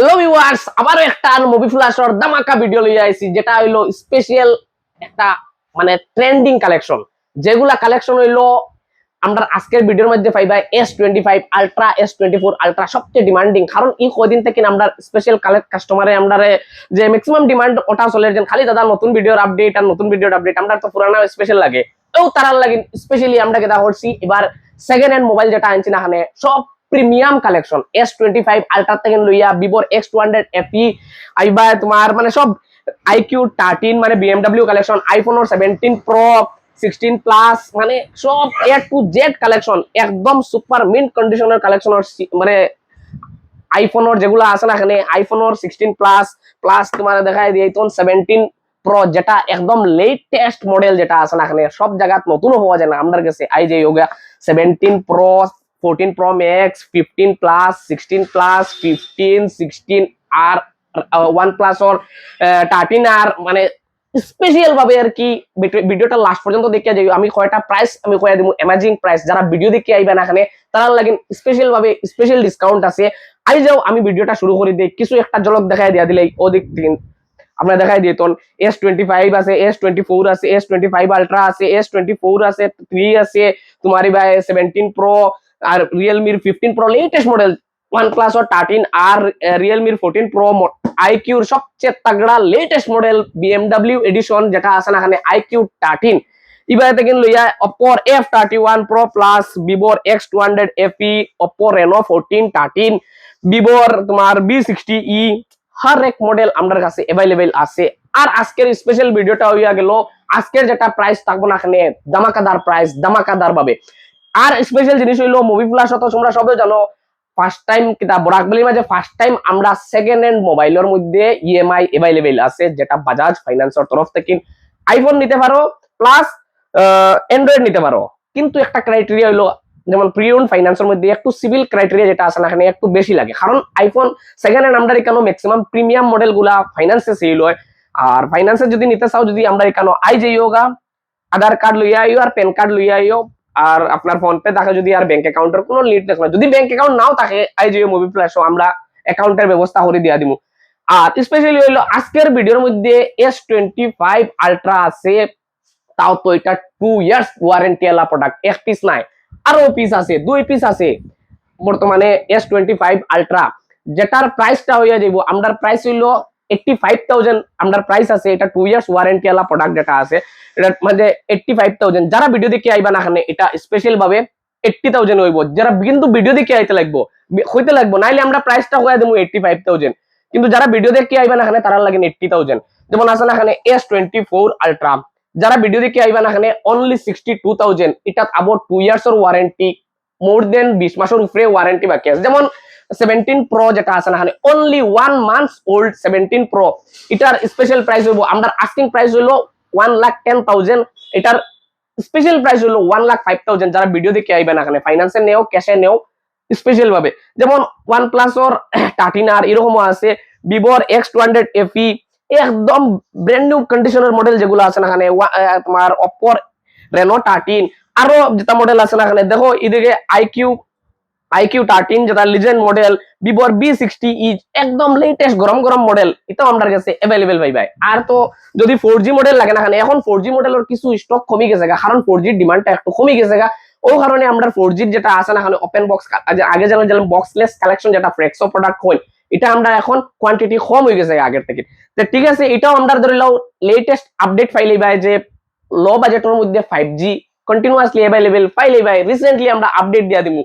Hello viewers আবারও একটা movie ফ্ল্যাশর দামাকা video লইয়া আইছি, যেটা হইল স্পেশাল একটা মানে ট্রেন্ডিং কালেকশন যেগুলা কালেকশন হইল, আমরা আজকের ভিডিওর মধ্যে পাইবা S twenty five ultra S twenty four ultra সবচেয়ে ডিমান্ডিং কারণ এই কদিন থেকে আমরা স্পেশাল কাস্টমারে আমরা যে ম্যাক্সিমাম ডিমান্ড ওটা চলে যে খালি দাদা, নতুন ভিডিওর আপডেট আর নতুন ভিডিওর আপডেট আমরা তো পুরানো স্পেশাল লাগে। তো তারার লাগে স্পেশালি আমরা কেটা করছি, এবার সেকেন্ড হ্যান্ড মোবাইল যেটা আনছি না এখানে সব premium collection S twenty five ultra থেকে লইয়া ভিভোর এক্স টু হান্ড্রেড এফি আইবা তোমার মানে সব আইকিউ থার্টিন মানে বিএমডাব্লিউ কালেকশন আইফোনের সেভেন্টিন প্রো সিক্সটিন প্লাস মানে সব এ টু জেড কালেকশন একদম সুপার মিন্ট কন্ডিশনের কালেকশনের মানে আইফোনের যেগুলো আছে না এখানে আইফোনের সিক্সটিন প্লাস প্লাস তোমার দেখায় দিয়ে তখন সেভেন্টিন প্রো যেটা একদম লেটেস্ট মডেল যেটা আছে না এখানে, সব জায়গাত নতুন হওয়া যায় না, আমাদের কাছে আই যে yoga seventeen pro fourteen pro max fifteen plus sixteen plus fifteen sixteen আর ওয়ান প্লাস ওর থার্টিন আর মানে স্পেশাল ভাবে আর কি ভিডিওটা লাস্ট পর্যন্ত দেখে যাই আমি কয়টা প্রাইস আমি কয়ে দিব অ্যামাজিং প্রাইস যারা ভিডিও দেখে আইবেন এখানে তারা লাগেন স্পেশাল ভাবে স্পেশাল ডিসকাউন্ট আছে। আই যাও, আমি ভিডিওটা শুরু করে দিই। কিছু একটা ঝলক দেখাই দিয়া দিলে ওদিক থেকে আপনার দেখাই দিয়ে তখন এস টোয়েন্টি ফাইভ আছে এস টোয়েন্টি ফোর আছে এস টোয়েন্টি ফাইভ আলট্রা আছে এস টোয়েন্টি ফোর আছে থ্রি আছে। তোমার ভাই সেভেন্টিন প্রো আর রিয়েলমির fifteen pro latest model OnePlus ও থার্টিন আর রিয়েলমির ফোরটিন প্রো আইকিউর সবচেয়ে তাগড়া লেটেস্ট মডেল বিএমডাব্লিউ এডিশন যেটা আছে না এখানে আইকিউ থার্টিন এবারে থেকে লইয়া অপর F thirty one pro plus ভিভোর X two hundred FE Oppo Reno fourteen thirteen ভিভোর তোমার বি সিক্সটি ই হর এক মডেল আমার কাছে অ্যাভেলেবেল আছে। আর আজকের স্পেশাল ভিডিওটা হইয়া গেল, আজকের যেটা প্রাইস থাকব না এখানে দামাকাদার প্রাইস দামাকাদার ভাবে। আর স্পেশাল জিনিস হইল মুভি প্লাস তো তোমরা সবাই জানো ফার্স্ট টাইম কিতা বরাকবলির মাঝে ফার্স্ট টাইম আমরা সেকেন্ড হ্যান্ড মোবাইলের মধ্যে ইএমআই অ্যাভেলেবেল আছে, যেটা বাজাজ ফাইন্যান্সের তরফ থেকে। আইফোন নিতে পারো প্লাস অ্যান্ড্রয়েড নিতে পারো। কিন্তু একটা ক্রাইটেরিয়া হইল, যেমন প্রি প্রিয়ন ফাইন্যান্সের মধ্যে একটু সিভিল ক্রাইটেরিয়া যেটা আছে না, এখানে একটু বেশি লাগে। কারণ আইফোন সেকেন্ড হ্যান্ড আমরা এখানে ম্যাক্সিমাম প্রিমিয়াম মডেলগুলা ফাইন্যান্সে সেল হয়। আর ফাইন্যান্সে যদি নিতে চাও, যদি আমরা এখানে আই যাইওগা আধার কার্ড লইয়া আইও, আর প্যান কার্ড লইয়া আইও আর আপনার ফোন পে থাকে যদি আর ব্যাংক অ্যাকাউন্টের কোনো লিড না। যদি ব্যাংক অ্যাকাউন্ট নাও থাকে আই জিও মুভি প্লাস আমরা অ্যাকাউন্টের ব্যবস্থা করে দিয়া দিব আর স্পেশালি হইল আজকের ভিডিওর মধ্যে এস টোয়েন্টি ফাইভ আলট্রা আছে। তাও তো এটা টু ইয়ার্স ওয়ারেন্টি এলা প্রোডাক্ট এক পিস নাই, আরও পিস আছে, দুই পিস আছে। বর্তমানে এস টোয়েন্টি ফাইভ আলট্রা যেটার প্রাইসটা হইয়া যাইব আমরার প্রাইস হইল এইটটি ফাইভ থাউজেন্ড আমরার প্রাইস আছে, এটা টু ইয়ার্স ওয়ারেন্টি এলা প্রোডাক্ট যেটা আছে, এটার মধ্যে এইটটি ফাইভ থাউজেন্ড যারা ভিডিও দেখে আইবা না এখানে এটা স্পেশাল ভাবে থাউজেন্ড হইব। যারা কিন্তু ভিডিও দেখে আইতে লাগবো হইতে লাগবো, নাইলে আমরা প্রাইসটা হয়ে দেবো এইটটি ফাইভ থাউজেন্ড কিন্তু যারা ভিডিও দেখে আইবা না এখানে তারা লাগেন এইটটি থাউজেন্ড যেমন আছে না এখানে এস টোয়েন্টি ফোর আলট্রা যারা ভিডিও দেখে আইবা না এখানে অনলি সিক্সটি টু থাউজেন্ড এটা আবার two years warranty more than বিশ মাসের উপরে ওয়ারেন্টি বাকি আছে। যেমন সেভেন্টিন প্রো যেটা আছে না only one months old seventeen pro এটার স্পেশাল প্রাইস হইব আমরা আস্কিং প্রাইস হইল ওয়ান লাখ টেন থাউজেন্ড এটার স্পেশাল প্রাইস হলো ওয়ান লাখ ফাইভ থাউজেন্ড যারা ভিডিও দেখে আইবে না এখানে ফাইন্যান্সে নেও ক্যাশে নেও স্পেশাল ভাবে। যেমন ওয়ান প্লাস ওর থার্টিন আর এরকমও আছে ভিভোর এক্স টু হান্ড্রেড এফি একদম ব্র্যান্ড নিউ কন্ডিশনের মডেল যেগুলো আছে এখানে তোমার অপর রেনো থার্টিন আরও যেটা মডেল আছে না দেখো এদিকে আইকিউ আইকিউ থার্টিন যেটা লিজেন্ড মডেল ভিভোর বি সিক্সটি ই একদম লেটেস্ট গরম গরম মডেল এটাও আমার কাছে অ্যাভেলেবেল পাই ভাই আর তো যদি ফোর জি মডেল লাগে না এখন ফোর জি মডেলের কিছু স্টক কমে গেছে কারণ ফোর জির ডিমান্ডটা একটু কমে গেছে ও কারণে আমরা ফোর জির যেটা আছে না ওপেন বক্স আগে যেন যেন বক্সলেস কালেকশন যেটা ফ্রেক্সো প্রোডাক্ট হয় এটা আমরা এখন কোয়ান্টিটি কম হয়ে গেছে আগের থেকে তো ঠিক আছে, এটাও আমরা ধরে লাও লেটেস্ট আপডেট ফাইলে ভাই যে লো বাজেটের মধ্যে ফাইভ জি কন্টিনিউয়াসলি অ্যাভেলেবেল ফাইলে ভাই রিসেন্টলি আমরা আপডেট দিয়া দিব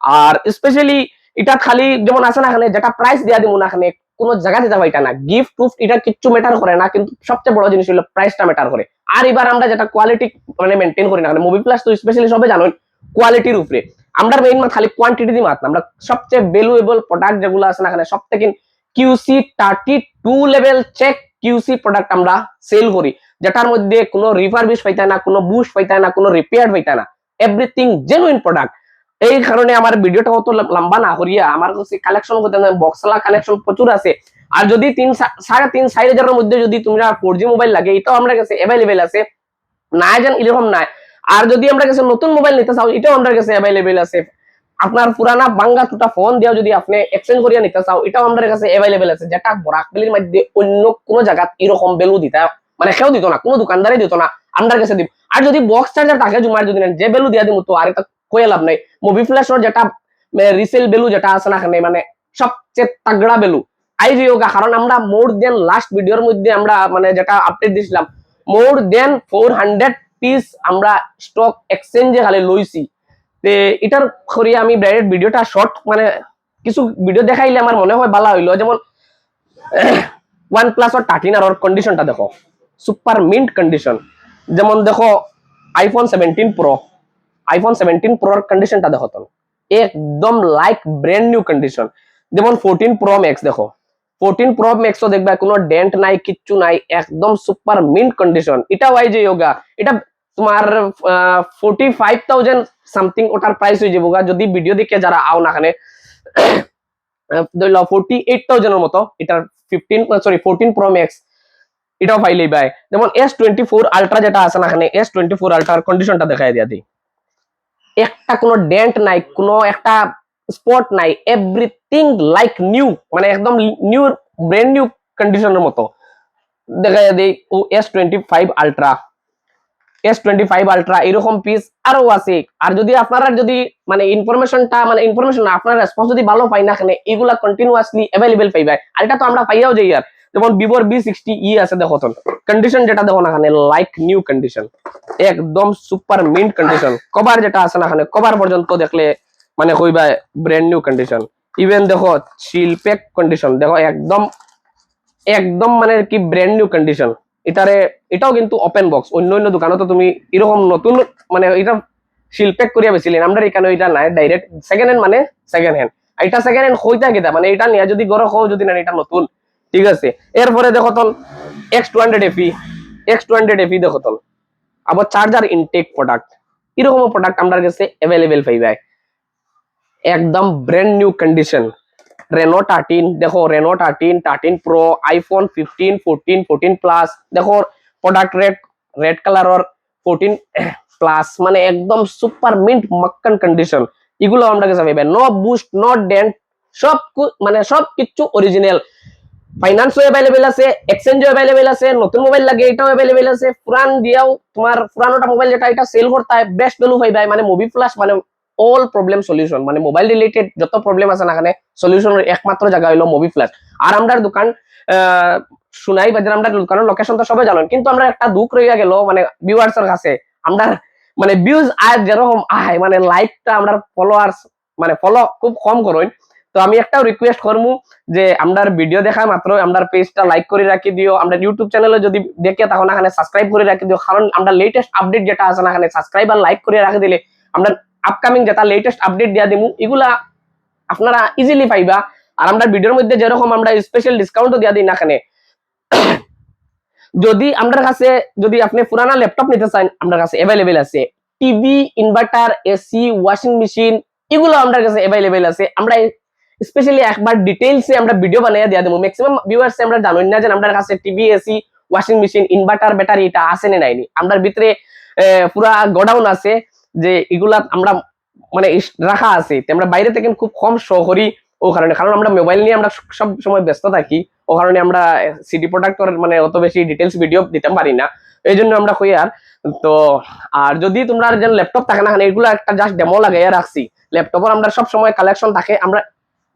আর স্পেশালি এটা খালি যেমন আছে না এখানে, যেটা প্রাইস দেওয়া দিব না এখানে, কোনো জায়গা দিতে পারি না। গিফট টুফট এটা কিচ্ছু ম্যাটার করে না, কিন্তু সবচেয়ে বড় জিনিস হলো প্রাইসটা ম্যাটার করে। আর এবার আমরা যেটা কোয়ালিটি মানে মেনটেন করি না মুভি প্লাস তো স্পেশালি সবাই জানেন কোয়ালিটির উপরে। আমরা মেইন খালি কোয়ান্টিটি দিয়ে মাত্র আমরা সবচেয়ে ভ্যালুয়েবল প্রোডাক্ট যেগুলো আছে না এখানে সব থেকে QC thirty two level check QC product আমরা সেল করি, যেটার মধ্যে কোনো রিফারবিশ পাইতে না, কোনো বুশ পাইতে না, কোনো রিপেয়ার পাইতে না। এভরিথিং জেনুইন প্রোডাক্ট এই কারণে আমার ভিডিওটা অত লম্বা না করিয়া আমার কাছে কালেকশন করতে বক্সলা কালেকশন প্রচুর আছে। আর যদি তিন সাড়ে তিন সাড়ে হাজারের মধ্যে যদি তোমরা ফোর মোবাইল লাগে, এটাও আমার কাছে অ্যাভেলেবেল আছে। না যেন এরকম নাই। আর যদি আমরা কাছে নতুন মোবাইল নিতে চাও, এটাও আমার কাছে অ্যাভেলেবেল আছে। আপনার পুরানা বাঙ্গা টুটা ফোন দিয়েও যদি আপনি এক্সচেঞ্জ করিয়া নিতে চাও, এটাও আমাদের কাছে অ্যাভেলেবেল আছে। যেটা বরাকবেলির মধ্যে অন্য কোনো জায়গা এরকম বেলু দিতা মানে কেউ দিত না, কোনো দোকানদারে দিত না আমার কাছে দিব আর যদি বক্স চার্জার থাকে জুমার যদি যে বেলু দিয়া দিব তো আর এটা কয়ে লাভ নাই। মুভি ফ্ল্যাশর যেটা রিসেল বেলু যেটা আছে না মানে সবচেয়ে তাগড়া বেলু আই যোগা কারণ আমরা মোর দেন লাস্ট ভিডিওর মধ্যে আমরা মানে যেটা আপডেট দিছিলাম more than four hundred piece আমরা স্টক এক্সচেঞ্জে খালি লইছি এটার করিয়া আমি ডাইরেক্ট ভিডিওটা শর্ট মানে কিছু ভিডিও দেখাইলে আমার মনে হয় ভালো হইল। যেমন ওয়ান প্লাস আর থার্টিন আর কন্ডিশনটা দেখো। সুপার মিন্ট কন্ডিশন যেমন দেখো iPhone seventeen pro iPhone seventeen প্রোর কন্ডিশনটা দেখো তো একদম লাইক ব্র্যান্ড নিউ কন্ডিশন যেমন ফোরটিন প্রো ম্যাক্স দেখো। ফোরটিন প্রো ম্যাক্সও দেখবে, কোনো ডেন্ট নাই, কিচ্ছু নাই, একদম সুপার মিন্ট কন্ডিশন এটা ওয়াই যে যোগা এটা তোমার ফোর্টি ফাইভ থাউজেন্ড সামথিং ওটার প্রাইস হয়ে যাব যদি ভিডিও দেখে যারা আও না এখানে ধরল ফোর্টি এইট থাউজেন্ডের মতো, এটার fifteen sorry fourteen pro max এটাও পাইলেই ভাই যেমন এস টোয়েন্টি ফোর আলট্রা যেটা আছে না এখানে এস টোয়েন্টি ফোর আলট্রার কন্ডিশনটা দেখাই দিয়া দিই একটা কোনো ডেন্ট নাই, কোনো একটা স্পট নাই এভরিথিং লাইক নিউ মানে একদম নিউ ব্র্যান্ড নিউ কন্ডিশনের মতো। দেখা যায় ও S twenty five ultra S twenty five ultra এরকম পিস আরও আছে। আর যদি আপনারা যদি মানে ইনফরমেশনটা মানে ইনফরমেশন আপনার রেসপন্স যদি ভালো পাই না এখানে এগুলা কন্টিনিউয়াসলি অ্যাভেলেবেল পাইবে। আর এটা তো আমরা পাইয়াও যাই আর যেমন ভিভোর বি সিক্সটি ই আছে দেখো তো। কন্ডিশন যেটা দেখো না এখানে লাইক নিউ কন্ডিশন একদম সুপার মিন্ট কন্ডিশন কভার যেটা আছে না এখানে কভার পর্যন্ত দেখলে মানে কইবা ব্র্যান্ড নিউ কন্ডিশন ইভেন দেখো শিলপেক কন্ডিশন দেখো, একদম একদম মানে কি ব্র্যান্ড নিউ কন্ডিশন এটারে, এটাও কিন্তু ওপেন বক্স অন্য অন্য দোকানে তো তুমি এরকম নতুন মানে এটা শিলপেক করিয়া বেছিলেন আমরা এখানে এটা নাই ডাইরেক্ট সেকেন্ড হ্যান্ড মানে সেকেন্ড হ্যান্ড এটা সেকেন্ড হ্যান্ড হইতা গেতা মানে এটা নিয়ে যদি গড় হও যদি না, এটা নতুন। ঠিক আছে? এরপরে দেখো তল X two hundred FE X two hundred FE দেখো তল। আবার চার্জার ইনটেক প্রোডাক্ট এরকম প্রোডাক্ট আমার কাছে অ্যাভেলেবেল পাইবে একদম brand new condition Reno thirteen দেখো Reno thirteen thirteen pro iPhone fifteen fourteen fourteen plus দেখো product red red colour fourteen plus মানে একদম সুপার মিন্ট মক্কন কন্ডিশন এগুলো আমরা কাছে পাইবে নো বুস্ট নো ডেন্ট সব মানে সব কিছু অরিজিনাল ফাইন্যান্সও অ্যাভেলেবেল আছে এক্সচেঞ্জও অ্যাভেলেবেল আছে, নতুন মোবাইল লাগে, এটাও অ্যাভেলেবেল আছে। পুরান দিয়াও তোমার পুরানোটা মোবাইল যেটা, এটা সেল করতে হয় বেস্ট ভ্যালু পাইবে মানে মুভি প্লাস মানে অল প্রবলেম সলিউশন মানে মোবাইল রিলেটেড যত প্রবলেম আছে না এখানে সলিউশনের একমাত্র জায়গা হলো মুভি ফ্ল্যাশ আর আমরার দোকান সুনাই বাজার আমরা দোকানের লোকেশন তো সবাই জানেন, কিন্তু আমরা একটা দুঃখ রইয়া গেল মানে ভিউয়ার্স এর কাছে। আমরা মানে ভিউজ আয় যেরকম আয় মানে লাইকটা আমরা ফলোয়ার্স মানে ফলো খুব কম করুন। তো আমি একটাও রিকোয়েস্ট করব যে আমরার ভিডিও দেখা মাত্র আমরার পেজটা লাইক করে রাখি দিও আমরা ইউটিউব চ্যানেলে যদি দেখে তখন এখানে সাবস্ক্রাইব করে রাখি দিও। কারণ আমরা লেটেস্ট আপডেট যেটা আছে না এখানে সাবস্ক্রাইব আর লাইক করে রাখি দিলে আমরা আপকামিং যেটা লেটেস্ট আপডেট দিয়া দিমু, এগুলা আপনারা ইজিলি পাইবা। আর আমরা ভিডিওর মধ্যে যেরকম আমরা স্পেশাল ডিসকাউন্টও দিয়া দিই না এখানে যদি আমার কাছে, যদি আপনি পুরানা ল্যাপটপ নিতে চান আমার কাছে অ্যাভেলেবেল আছে। TV inverter AC washing machine এগুলো আমার কাছে অ্যাভেলেবেল আছে। আমরা স্পেশালি একবার ডিটেইলসে আমরা ভিডিও বানিয়ে দিয়া দেবো ম্যাক্সিমাম ভিউয়ার্স আমরা জানেন না যে আমার কাছে TV AC washing machine inverter battery এটা আছে না নাইনি আমার ভিতরে পুরা গোডাউন আছে। যে এগুলা আমরা মানে রাখা আছে আমরা বাইরে থেকে খুব কম শো করি ও কারণে, কারণ আমরা মোবাইল নিয়ে আমরা সব সময় ব্যস্ত থাকি, ও কারণে আমরা সিডি প্রোডাক্টর মানে অত বেশি ডিটেলস ভিডিও দিতে পারি না এই জন্য আমরা কই আর, তো আর যদি তোমরা যে ল্যাপটপ থাকে না এগুলো একটা জাস্ট ডেমো লাগাইয়া রাখছি ল্যাপটপের আমরা সব সময় কালেকশন থাকে, আমরা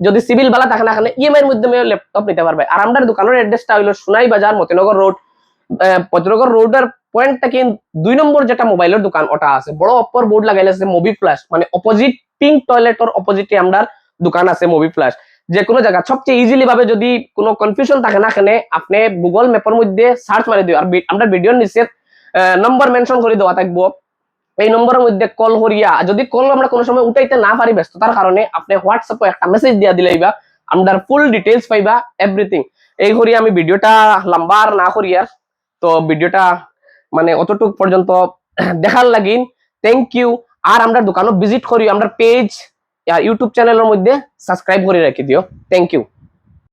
যদি সিভিল বালা থাকে না, এখানে ইএমআই এর মধ্যে ল্যাপটপ নিতে পারবে, আর আমাদের দোকানের অ্যাড্রেসটা হইল সোনাই বাজার মতিনগর রোড পতিনগর রোডের পয়েন্টটা কি? দুই নম্বর যেটা মোবাইলের দোকান, ওটা আছে। বড় অপর বোর্ড লাগাইলে মুভি ফ্ল্যাশ মানে অপোজিট পিঙ্ক টয়লেটর অপোজিটে আমরা দোকান আছে মুভি ফ্ল্যাশ যে কোনো জায়গা। সবচেয়ে ইজিলি ভাবে যদি কোনো কনফিউশন থাকে না এখানে, আপনি গুগল ম্যাপের মধ্যে সার্চ মারি দিও। আর আমরা নিচে নম্বর মেনশন করে দেওয়া থাকব। এই নম্বরের মধ্যে কল করিয়া যদি কল আমরা কোনো সময় উঠাইতে না পারি ব্যস্ততার কারণে, আপনি হোয়াটসঅ্যাপে একটা মেসেজ দিয়া দিলেই বা আমরা ফুল ডিটেলস পাইবা এভরিথিং এই করি আমি ভিডিওটা লম্বা আর না করিয়া, তো ভিডিওটা মানে অতটুক পর্যন্ত দেখার লাগিন। থ্যাংক ইউ আর আমরা দোকানও ভিজিট করি, আমরা পেজ ইউটিউব চ্যানেলের মধ্যে সাবস্ক্রাইব করে রাখি দিও। Thank you